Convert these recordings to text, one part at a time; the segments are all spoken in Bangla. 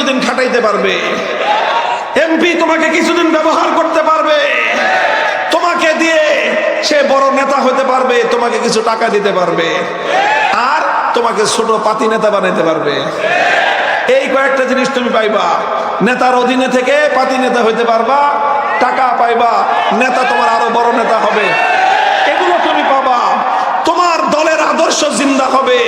কিছুদিন খাটাইতে পারবে। এমপি তোমাকে কিছুদিন ব্যবহার করতে পারবে। তোমাকে দিয়ে সে বড় নেতা হতে পারবে, তোমাকে কিছু টাকা দিতে পারবে। আর তোমাকে ছোট পাতি নেতা বানাইতে পারবে। এই কয়েকটা জিনিস তুমি পাইবা। নেতার অধীনে থেকে পাতি নেতা হইতে পারবা, টাকা পাইবা, নেতা তোমার আরও বড় নেতা হবে। এগুলো তুমি পাবা। তোমার দলের আদর্শ জিন্দা হবে।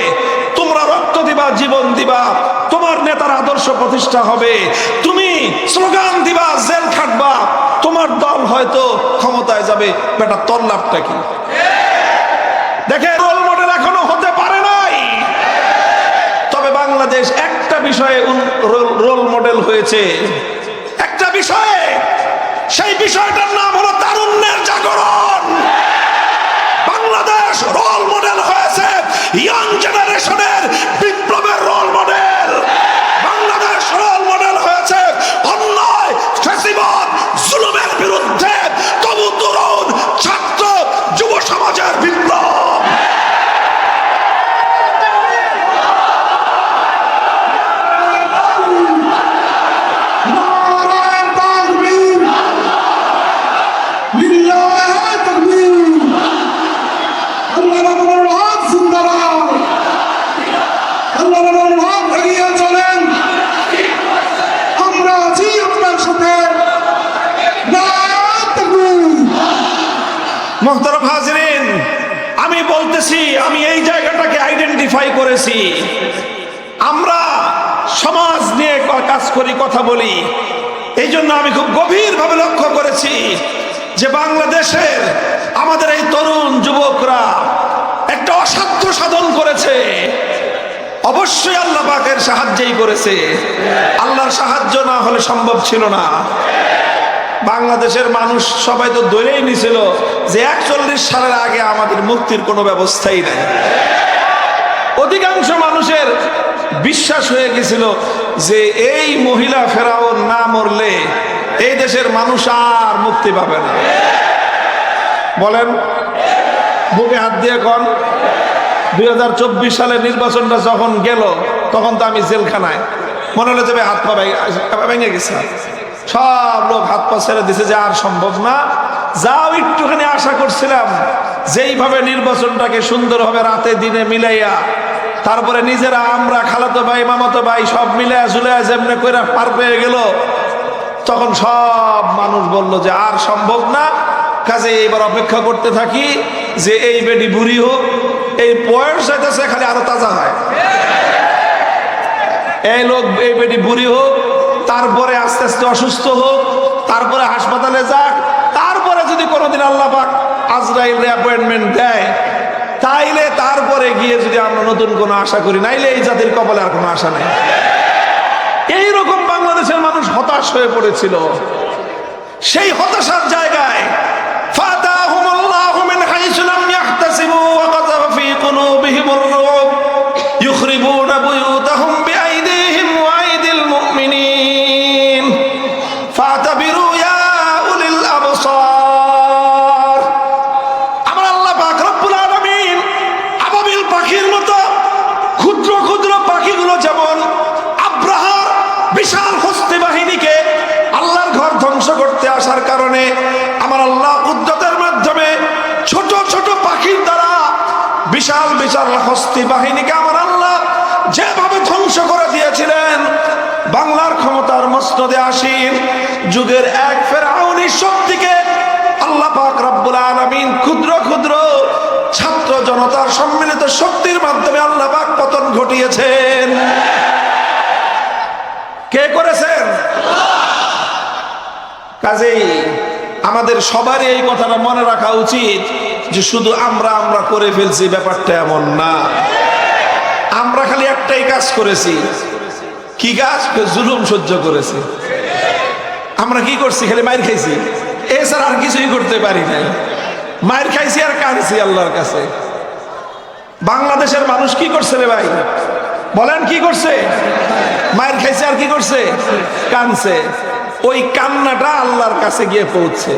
দিবা, জীবন দিবা, তোমার নেতার আদর্শ প্রতিষ্ঠা হবে। তুমি স্লোগান দিবা, জেল খাটবা, তোমার দল হয়তো ক্ষমতায় যাবে। বেটা, তোর লাভটা কি? দেখে রোল মডেল এখনও হতে পারে নাই। তবে বাংলাদেশ একটা বিষয়ে রোল- মডেল হয়েছে। একটা বিষয়ে, সেই বিষয়টার নাম হলো তারুণ্যের জাগরণ। বাংলাদেশ রোল ইয়াং জেনারেশনের বিপ্লবের role model Bangladesh role model হয়েছে অন্যায়, ফেসিবাদ, জুলুমের বিরুদ্ধে তবু তরুণ, ছাত্র, যুব সমাজের বিপ্লব নারায়ণ তাকবীর লিল্লাহি তাকবীর আল্লাহ রাব্বুল হক জিন্দাবাদ আল্লাহ রাব্বুল হক এগিয়ে চলেন আমরা আছি আপনার সাথে নারায়ণ তাকবীর মোহতারম হাজরিন আমি বলতেছি আমি এই জায়গাটাকে করেছি আমরা সমাজ নিয়ে কাজ করি, কথা বলি। এই জন্য আমি খুব গভীরভাবে লক্ষ্য করেছি যে বাংলাদেশের আমাদের এই তরুণ যুবকরা একটা অসাধ্য সাধন করেছে। অবশ্যই আল্লাহ পাকের সাহায্যেই করেছে। আল্লাহর সাহায্য না হলে সম্ভব ছিল না। বাংলাদেশের মানুষ সবাই তো ধরেই নিছিল যে একচল্লিশ সালের আগে আমাদের মুক্তির কোনো ব্যবস্থাই নাই। অধিকাংশ মানুষের বিশ্বাস হয়ে গেছিল যে এই মহিলা ফেরাও না মরলে এই দেশের মানুষ আর মুক্তি পাবে না। বলেন, বুকে হাত দিয়ে কন, দুই হাজার চব্বিশ সালের নির্বাচনটা যখন গেল, তখন তো আমি জেলখানায়। মনে হলো যে হাত পা ভেঙে- গেছে সব লোক হাত পা ছেড়ে দিছে যে আর সম্ভব না। যাও একটুখানি আশা করছিলাম, যেইভাবে নির্বাচনটাকে সুন্দরভাবে রাতে দিনে মিলাইয়া তারপরে নিজেরা আমরা খালাতো ভাই, মামাতো ভাই সব মিলে ঝুলাইয়া যেমনি করে পার পেয়ে গেল, তখন সব মানুষ বলল যে আর সম্ভব না, কাজে এবার অপেক্ষা করতে থাকি যে এই বেডি বুড়ি হোক, এই বয়স যাইতেছে খালি আরও তাজা হয়। এই লোক, এই বেডি বুড়ি হোক, তারপরে আস্তে আস্তে অসুস্থ হোক, তারপরে হাসপাতালে যাক, তারপরে যদি কোনোদিন আল্লাহ পাক আজরাইল অ্যাপয়েন্টমেন্ট দেয় তাইলে তারপরে গিয়ে যদি আমরা নতুন কোন আশা করি, নাইলে এই জাতির কপালে আর কোনো আশা নাই। এইরকম বাংলাদেশের মানুষ হতাশ হয়ে পড়েছিল। সেই হতাশার জায়গায়, ফাতাহুমুল্লাহু মিন হাইসু লাম ইয়াহতাসিবু ওয়া কুলুবিহিমুর হস্তি বাহিনীকে আমার আল্লাহ যেভাবে ধ্বংস করে দিয়েছিলেন, বাংলার ক্ষমতার মসনদে আসীন যুগের এক ফেরাউনি শক্তিকে আল্লাহ পাক রব্বুল আলামিন ক্ষুদ্র ক্ষুদ্র ছাত্র জনতার সম্মিলিত শক্তির মাধ্যমে আল্লাহ পাক পতন ঘটিয়েছেন। কে করেছেন? কাজেই আমাদের সবারই এই কথাটা মনে রাখা উচিত। যে শুধু আমরা আমরা করে ফেলছি, ব্যাপারটা এমন না। আমরা খালি একটাই কাজ করেছি। কি কাজ? জুলুম সহ্য করেছি। আমরা কি করছি? খালি মায়ের খাইছি। এছাড়া আর কিছুই করতে পারি নাই। মায়ের খাইছি আর কাঁদছি আল্লাহর কাছে। বাংলাদেশের মানুষ কি করছে রে ভাই? বলেন, কি করছে? মায়ের খাইছে আর কি করছে? কানছে ওই কান্নাটা আল্লাহর কাছে গিয়ে পৌঁছে।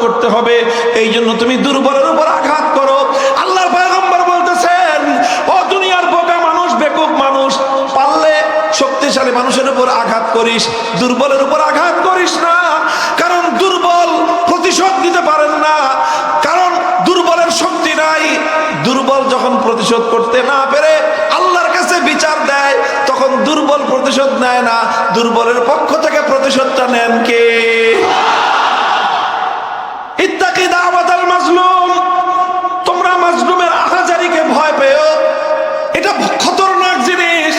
করতে হবে। এই জন্য তুমি দুর্বলের উপর আঘাত করো। আল্লাহর পয়গম্বর বলতেছেন, ও দুনিয়ার বোকা মানুষ, বেকুব মানুষ, পারলে শক্তিশালী মানুষের উপর আঘাত করিস, দুর্বলের উপর আঘাত করিস না। কারণ দুর্বল প্রতিশোধ দিতে পারেন না। কারণ দুর্বলের শক্তি নাই। দুর্বল যখন প্রতিশোধ করতে না পেরে আল্লাহর কাছে বিচার দেয়, তখন দুর্বল প্রতিশোধ নেয় না। দুর্বলের পক্ষ থেকে প্রতিশোধটা নেন কে? তোমরা মাজলুমের আহাজারিকে ভয় পেও। এটা খতরনাক জিনিস।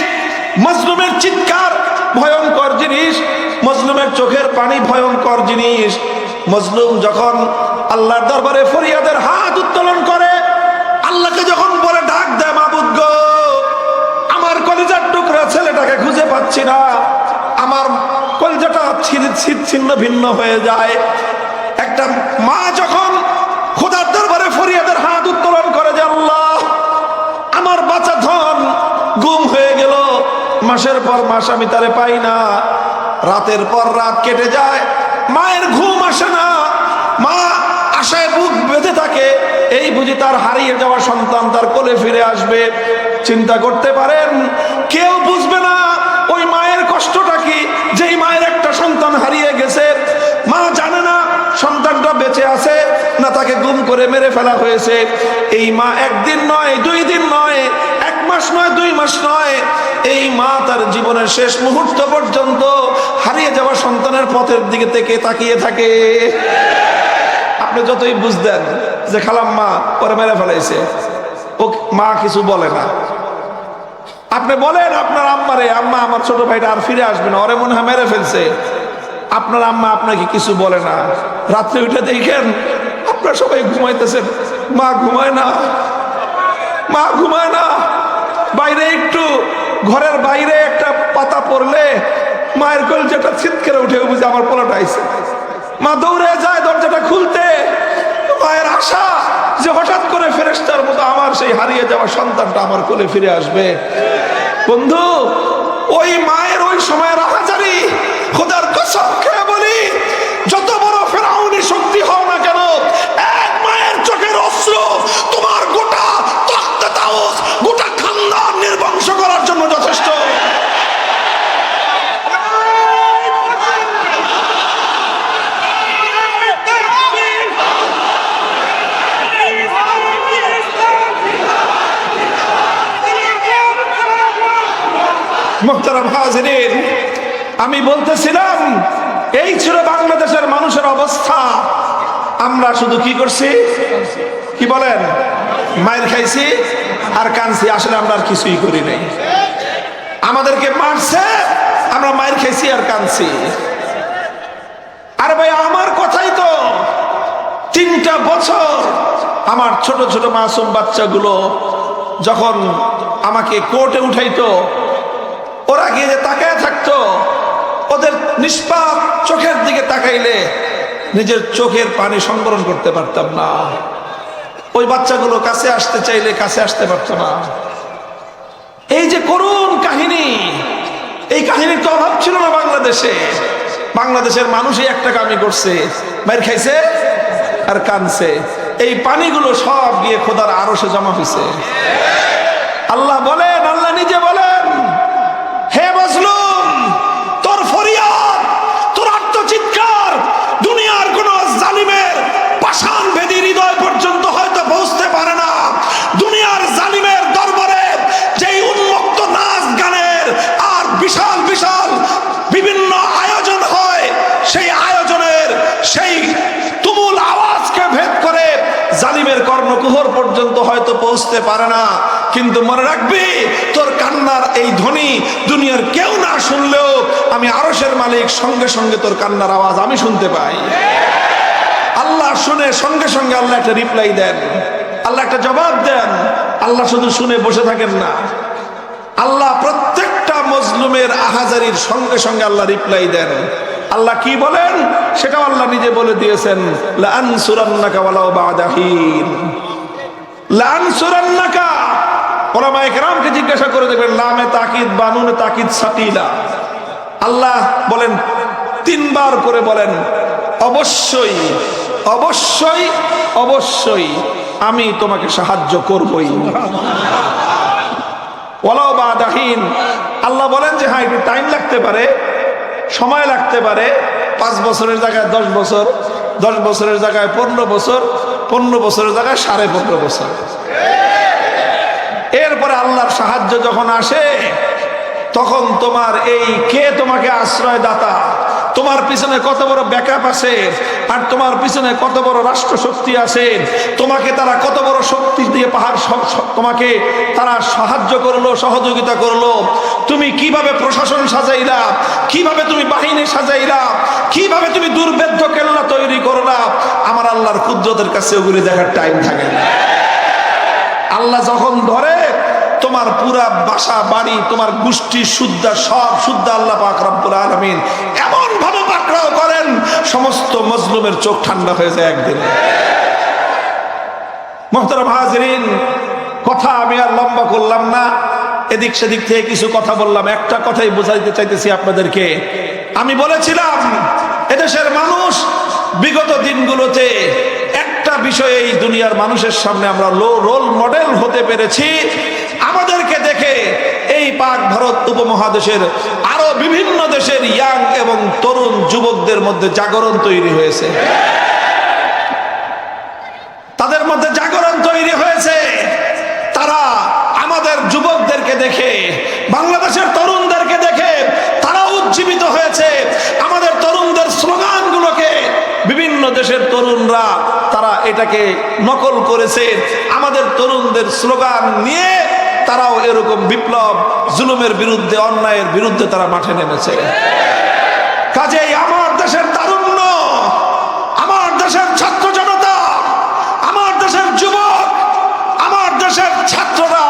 মাজলুমের চিৎকার ভয়ঙ্কর জিনিস। মজলুমের চোখের পানি ভয়ঙ্কর জিনিস। মজলুম যখন আল্লাহর দরবারে ফরিয়াদের হাত উত্তোলন করে, আল্লাহকে যখন বলে, ডাক দেয় মাবুদ গো, আমার কলিজার টুকরা ছেলেটাকে খুঁজে পাচ্ছি না। আমার কলিজাটা ছিন্ন ভিন্ন হয়ে যায়। একটা মা যখন খোদার দরবারে ফরিয়াদের হাত উত্তোলন করে যে আল্লাহ আমার বাচ্চা ধন গুম হয়ে গেল। মাসের পর মাস আমি তারে পাই না। রাতের পর রাত কেটে যায়, মায়ের ঘুম আসে না। মা আশায় বুক বেঁধে থাকে, এই বুঝি তার হারিয়ে যাওয়া সন্তান তার কোলে ফিরে আসবে। চিন্তা করতে পারেন, কেউ বুঝবে করে মেরে ফেলা হয়েছে। এই মা একদিন নয়, দুই দিন নয়, এক মাস নয়, দুই মাস নয়। এই মা তার জীবনের শেষ মুহূর্ত পর্যন্ত হারিয়ে যাওয়া সন্তানের পথের দিকে থেকে তাকিয়ে থাকে। আপনি যতই বুঝতেন যে খালাম মা পরে মেরে ফেলাইছে, ও মা কিছু বলে না। আপনি বলেন, আপনার আম্মারে আম্মা আমার ছোট ভাইটা আর ফিরে আসবে না, ওরে মনে হয় মেরে ফেলছে। আপনার আম্মা আপনাকে কিছু বলে না। রাত্রে উঠে দেখেন আপনারা সবাই ঘুমাইতেছেন। মা ঘুমায় না। মা ঘুমায় না। বাইরে একটু ঘরের বাইরে একটা পাতা পড়লে মায়ের কোল যেটা চিৎকারে উঠে বুঝে আমার পোলাটা আইছে। মা দৌড়ে যায় দরজাটা খুলতে। মায়ের আশা যে হঠাৎ করে ফেরেস্তার মতো আমার সেই হারিয়ে যাওয়া সন্তানটা আমার কোলে ফিরে আসবে। বন্ধু, ওই মায়ের ওই সময়ের আহাজারি খোদার কসম খেয়ে বলি যত বড় ফেরাউনি শক্তি হও না কেন এক মায়ের চোখের অস্ত্র তোমার গোটা তাওস গোটা খানদান নির্বংশ করার জন্য যথেষ্ট। মোহতারাম হাজরিন, আমি বলতেছিলাম, এই ছিল বাংলাদেশের মানুষের অবস্থা। আমরা শুধু কি করছি? কি বলেন? মায়ের খাইছি? আর কানছি আসলে আমরা আর কিছুই করি নাই। আমাদেরকে মারছে, আমরা মায়ের খেয়েছি আর কানছি আর ভাই, আমার কথাই তো, তিনটা বছর আমার ছোট ছোট মাসুম বাচ্চাগুলো যখন আমাকে কোর্টে উঠাইতো, ওরা গিয়ে যে তাকায় থাকতো, ওদের নিষ্পাপ চোখের দিকে তাকাইলে নিজের চোখের পানি সংবরণ করতে পারতাম না। ওই বাচ্চাগুলো কাছে আসতে চাইলে কাছে আসতে পারতো না। এই যে করুণ কাহিনী, এই কাহিনীর তো অভাব ছিল না বাংলাদেশে। বাংলাদেশের মানুষই একটা কামি করছে মায়ের খাইছে আর কানছে। এই পানিগুলো সব গিয়ে খোদার আরও সে জমা হয়েছে আল্লাহ বলেন, আল্লাহ নিজে বলেন হে মজলুম তোর ফরিয়াদ তোর আত্মচিৎকার দুনিয়ার কোন জালিমের পাষাণ ভেদি হৃদয় পর্যন্ত হয়তো পৌঁছতে পারে না দুনিয়ার জালিমের দরবারে যেই উন্মুক্ত নাচ গানের আর বিশাল বিশাল বিভিন্ন আয়োজন হয় সেই আয়োজনের সেই তুমুল আওয়াজকে ভেদ করে জালিমের কর্ণকুহর পর্যন্ত হয়তো পৌঁছতে পারে না। কিন্তু মনে রাখবি, তোর কান্নার এই ধ্বনি দুনিয়ার কেউ না শুনলেও আমি আরশের মালিক, সঙ্গে সঙ্গে তোর কান্নার আওয়াজ আমি শুনতে পাই। আল্লাহ শুনে সঙ্গে সঙ্গে আল্লাহ একটা রিপ্লাই দেন। আল্লাহ একটা জবাব দেন। আল্লাহ শুধু শুনে বসে থাকেন না। আল্লাহ প্রত্যেকটা মজলুমের আহাজারির সঙ্গে সঙ্গে আল্লাহ রিপ্লাই দেন। আল্লাহ কি বলেন? সেটাও আল্লাহ নিজে বলে দিয়েছেন লানসুরান্নাকা ওয়ালাউ বাদাহিন লানসুরান্নাকা। ওলামা একরামকে জিজ্ঞাসা করে দেখবেন, লামে তাকিদ বানুনে তাকিদ সাকিলা। আল্লাহ বলেন, তিনবার করে বলেন, অবশ্যই অবশ্যই অবশ্যই আমি তোমাকে সাহায্য করবই। ওলাও বা দাহিন আল্লাহ বলেন যে হ্যাঁ একটু টাইম লাগতে পারে, সময় লাগতে পারে, পাঁচ বছরের জায়গায় দশ বছর, দশ বছরের জায়গায় পনেরো বছর পনেরো বছরের জায়গায় সাড়ে পনেরো বছর। এরপরে আল্লাহর সাহায্য যখন আসে, তখন তোমার এই কে তোমাকে আশ্রয় দাতা তোমার পিছনে কত বড় ব্যাকআপ আছে? আর তোমার পিছনে কত বড় রাষ্ট্র শক্তি আছে? তোমাকে তারা কত বড় শক্তি দিয়ে পাহাড় তোমাকে তারা সাহায্য করল, সহযোগিতা করল। তুমি কীভাবে প্রশাসন সাজাইলা? কীভাবে তুমি বাহিনী সাজাইলা? কীভাবে তুমি দুর্বেদ্য কেল্লা তৈরি করলা? আমার আল্লাহর কুদ্রতের কাছে ওগুলি দেখার টাইম থাকে না। আল্লাহ যখন ধরে তোমার পুরা বাসা, বাড়ি, তোমার গোষ্ঠী শুদ্ধা সব শুদ্ধ আল্লাহ পাক রব্বুল আলামিন এমন ভাবে পাকড়াও করেন, সমস্ত মজলুমের চোখ ঠান্ডা হয়ে যায় একদিন। মোহতারাম হাজরিন, কথা আমি আর লম্বা করলাম না, এদিক সেদিক থেকে কিছু কথা বললাম। একটা কথাই বোঝাইতে চাইতেছি আপনাদেরকে। আমি বলেছিলাম, এদেশের মানুষ বিগত দিনগুলোতে একটা বিষয়ে এই দুনিয়ার মানুষের সামনে আমরা রোল মডেল হতে পেরেছি। আমাদেরকে দেখে এই পাক ভারত উপমহাদেশের আরও বিভিন্ন দেশের ইয়াং এবং তরুণ যুবকদের মধ্যে জাগরণ তৈরি হয়েছে। তাদের মধ্যে জাগরণ তৈরি হয়েছে। তারা আমাদের যুবকদেরকে দেখে, বাংলাদেশের তরুণদেরকে দেখে, তারা উজ্জীবিত হয়েছে। আমাদের তরুণদের স্লোগানগুলোকে বিভিন্ন দেশের তরুণরা তারা এটাকে নকল করেছে। আমাদের তরুণদের স্লোগান নিয়ে তারাও এরকম বিপ্লব, জুলুমের বিরুদ্ধে, অন্যায়ের বিরুদ্ধে তারা মাঠে নেমেছে। কাজেই আমার দেশের তারুণ্য, আমার দেশের ছাত্র জনতা, আমার দেশের যুবক, আমার দেশের ছাত্ররা,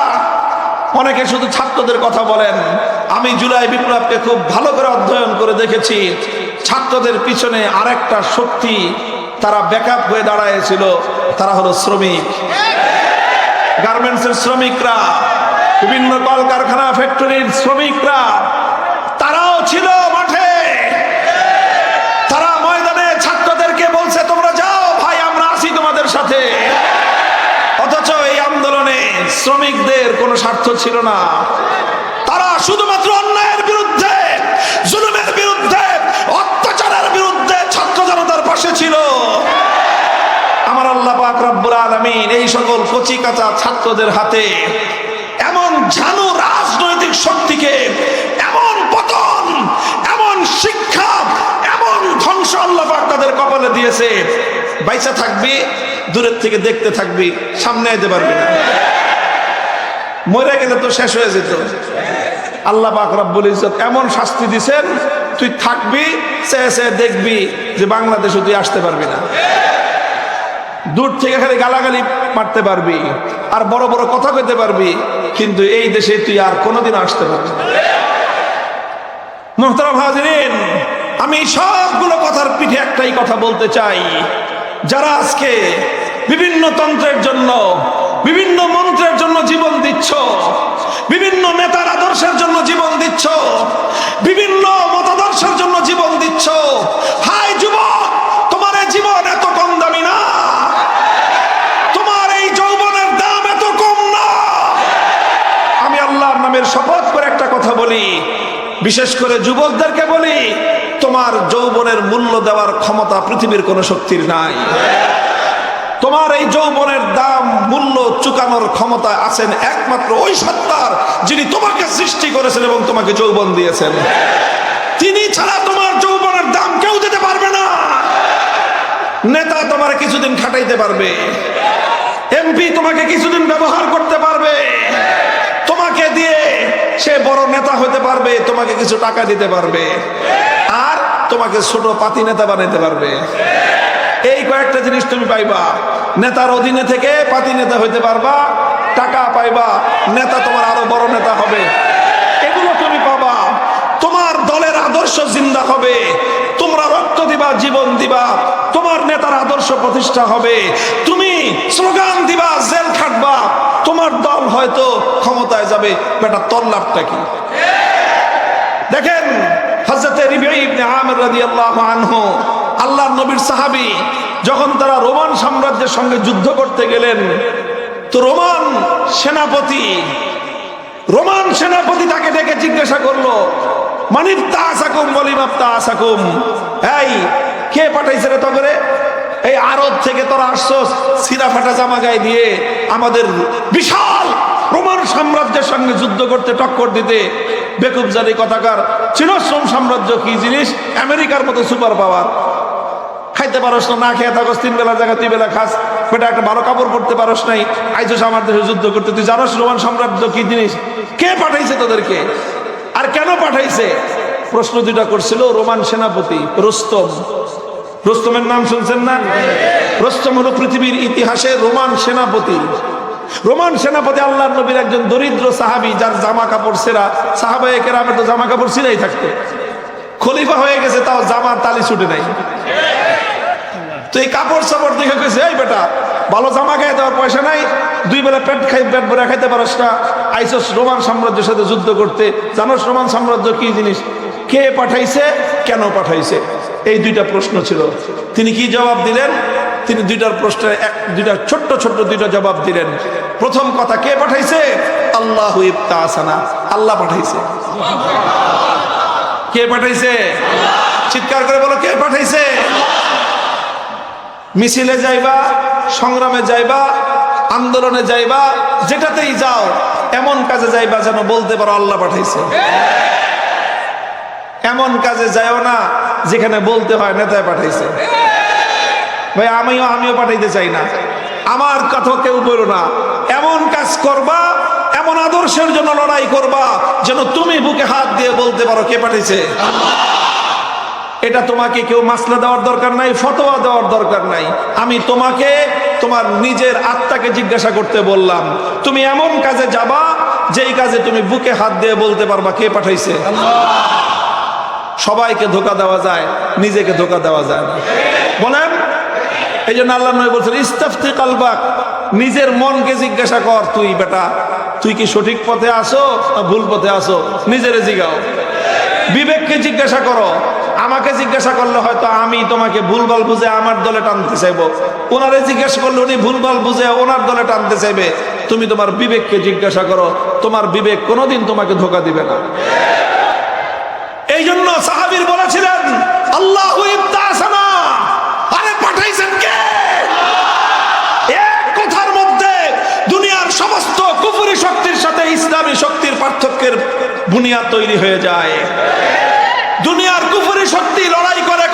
অনেকে শুধু ছাত্রদের কথা বলেন। আমি জুলাই বিপ্লবকে খুব ভালো করে অধ্যয়ন করে দেখেছি। ছাত্রদের পিছনে আরেকটা শক্তি তারা ব্যাকআপ হয়ে দাঁড়ায়ছিল তারা হলো শ্রমিক। গার্মেন্টসের শ্রমিকরা বিভিন্ন কলকারখানা ফ্যাক্টরির শ্রমিকরা, তারাও ছিল মাঠে। তারা ময়দানে ছাত্রদেরকে বলছে, তোমরা যাও ভাই, আমরা আছি তোমাদের সাথে। অথচ এই আন্দোলনে শ্রমিকদের কোনো স্বার্থ ছিল না। তারা শুধুমাত্র অন্যায়ের বিরুদ্ধে, জুলুমের বিরুদ্ধে, অত্যাচারের বিরুদ্ধে ছাত্র জনতার পাশে ছিল। আমার আল্লাহ পাক রব্বুল আলামিন এই সকল কচি কাঁচা ছাত্রদের হাতে এমন ঝানু রাজনৈতিক শক্তিকে, এমন পতন, এমন শিক্ষা, এমন ধ্বংস আল্লাপাক তাদের কপালে দিয়েছে। বাইসা থাকবি, দূরের থেকে দেখতে থাকবি, সামনে যেতে পারবি না। মরে গেলে তো শেষ হয়ে যেত। আল্লাহ পাক রব্বুল ইজ্জত এমন শাস্তি দিছেন, তুই থাকবি চেয়ে দেখবি যে বাংলাদেশে তুই আসতে পারবি না। দূর থেকে খালি গালাগালি মারতে পারবি আর বড় বড় কথা কইতে পারবি, কিন্তু এই দেশে তুই আর কোনোদিন আসতে পারবি মোহতারাম হাজরিন, আমি সবগুলো কথার পিঠে একটাই কথা বলতে চাই। যারা আজকে বিভিন্ন তন্ত্রের জন্য, বিভিন্ন মন্ত্রের জন্য জীবন দিচ্ছ, বিভিন্ন নেতার আদর্শের জন্য জীবন দিচ্ছ, বিভিন্ন মতাদর্শের জন্য জীবন দিচ্ছ হাই যুবক তোমার এই জীবন এত কম দামি না তোমার এই যৌবনের দাম এত কম না আমি আল্লাহর নামের শপথ করে একটা কথা বলি বিশেষ করে যুবকদেরকে বলি, তোমার যৌবনের মূল্য দেওয়ার ক্ষমতা পৃথিবীর কোনো শক্তির নাই। তোমার এই যৌবনের দাম, মূল্য চুকানোর ক্ষমতা আছেন একমাত্র ওই সত্তার যিনি তোমাকে সৃষ্টি করেছেন এবং তোমাকে যৌবন দিয়েছেন। তিনি ছাড়া তোমার যৌবনের দাম কেউ দিতে পারবে না। নেতা তোমার কিছুদিন খাটাইতে পারবে। এমপি তোমাকে কিছুদিন ব্যবহার করতে পারবে। তোমাকে দিয়ে সে বড় নেতা হতে পারবে, তোমাকে কিছু টাকা দিতে পারবে। আর তোমাকে ছোট পাতি নেতা বানাইতে পারবে। এই কয়েকটা জিনিস তুমি পাইবা। নেতার অধীনে থেকে পাতি নেতা হইতে পারবা, টাকা পাইবা, নেতা তোমার আরও বড় নেতা হবে। এগুলো তুমি পাবা। তোমার দলের আদর্শ জিন্দা হবে। তোমরা রক্ত দিবা, জীবন দিবা। তোমার নেতার আদর্শ প্রতিষ্ঠা হবে। তুমি স্লোগান দিবা, জেল খাটবা। তোমার দল হয়তো ক্ষমতায় যাবে। বেটা, তোর লাভটা কি? দেখেন হজরতে আমির রাদিয়াল্লাহু আনহু, আল্লাহর নবীর সাহাবী, যখন তারা রোমান সাম্রাজ্যের সঙ্গে যুদ্ধ করতে গেলেন, তো রোমান সেনাপতি রোমান সেনাপতি তাকে ডেকে জিজ্ঞাসা করল মানিব তাসাকুম বলিমাব তাসাকুম এই, কে পাঠাইছে রে তগরে এই আরব থেকে তোরা আসছস সিরা ফাটা জামা গায়ে দিয়ে আমাদের বিশাল রোমান সাম্রাজ্যের সঙ্গে যুদ্ধ করতে টক্কর দিতে। বেকুব জানি কথাকার চিরশ্রম সাম্রাজ্য কি জিনিস? আমেরিকার মতো সুপার পাওয়ার। খাইতে পারস না না খেয়ে থাকস, তিন বেলা জায়গা, দুই বেলা খাস। বেটা, একটা ভালো কাপড় পরতে পারস নাই। আইসোস আমার দেশে যুদ্ধ করতে। তুই জানোস রোমান সাম্রাজ্য কি জিনিস? কে পাঠাইছে তোদেরকে? কেন পাঠাইছে? প্রশ্ন দুটা করছিল, রোমান সেনাপতি রোস্তম। রোস্তমের নাম শুনছেন না? রুস্তম হলো পৃথিবীর ইতিহাসে রোমান সেনাপতি। রোমান সেনাপতি আল্লাহ নবীর একজন দরিদ্র সাহাবি, যার জামা কাপড় সেরা। সাহাবায়ে কেরামে তো জামা কাপড় সিলাই থাকতো। খলিফা হয়ে গেছে, তাও জামার তালি ছুটে নাই। তো এই কাপড় চাপড় দেখে কইছে, এই বেটা, ভালো জামা গায়ে দেওয়ার পয়সা নাই, দুই বেলা পেট খাই পেট ভরে খাইতে পারস না। আইসস রোমান সাম্রাজ্যের সাথে যুদ্ধ করতে। জানোস রোমান সাম্রাজ্য কি জিনিস? কে পাঠাইছে, কেন পাঠাইছে? এই দুইটা প্রশ্ন ছিল। তিনি কি জবাব দিলেন? তিনি দুইটার প্রশ্নের এক, দুইটা ছোট্ট ছোট্ট দুইটা জবাব দিলেন। প্রথম কথা, কে পাঠাইছে? আল্লাহ আসানা আল্লাহ পাঠাইছে। কে পাঠাইছে? চিৎকার করে বলো, কে পাঠাইছে? মিছিলে যাইবা, সংগ্রামে যাইবা, আন্দোলনে যাইবা, যেটাতেই যাও, এমন কাজে যাইবা যেন বলতে পারো আল্লাহ পাঠাইছে। এমন কাজে যাইও না যেখানে বলতে হয় নেতায় পাঠাইছে। ভাই, আমিও আমিও পাঠাইতে চাই না। আমার কথা কেউ বলো না। এমন কাজ করবা, এমন আদর্শের জন্য লড়াই করবা, যেন তুমি বুকে হাত দিয়ে বলতে পারো কে পাঠিয়েছে এটা তোমাকে কেউ মাসলা দেওয়ার দরকার নাই, ফতোয়া দেওয়ার দরকার নাই। আমি তোমাকে, তোমার নিজের আত্মাকে জিজ্ঞাসা করতে বললাম, তুমি এমন কাজে যাবা, যেই কাজে তুমি বুকে হাত দিয়ে বলতে পারবা কে পাঠাইছে? সবাইকে ধোকা দেওয়া যায়, নিজেকে ধোকা দেওয়া যায় না। বলেন এই জন্য আল্লাহ নয় বলছেন, ইস্তাফতি কালবাক, নিজের মনকে জিজ্ঞাসা কর তুই বেটা, তুই কি সঠিক পথে আসো না ভুল পথে আসো নিজেরে জিগাও। বিবেককে জিজ্ঞাসা করো আমাকে জিজ্ঞাসা করলে, হয়তো আমি তোমাকে ভুলভাল বুঝে আমার দলে টানতে চাইব? ওনারে জিজ্ঞাসা করলে, উনি ভুলভাল বুঝে ওনার দলে টানতে চাইবে। তুমি তোমার বিবেককে জিজ্ঞাসা করো, তোমার বিবেক কোনোদিন তোমাকে ধোকা দিবে না। এই জন্য সাহাবীর বলেছিলেন, আল্লাহ আরে পাঠাইছেন কে? এক কথার মধ্যে দুনিয়ার সমস্ত কুফুরি শক্তির সাথে ইসলামী শক্তির পার্থক্যের বুনিয়াদ তৈরি হয়ে যায়। দুনিয়ার কুফুরি শক্তি লড়াই করে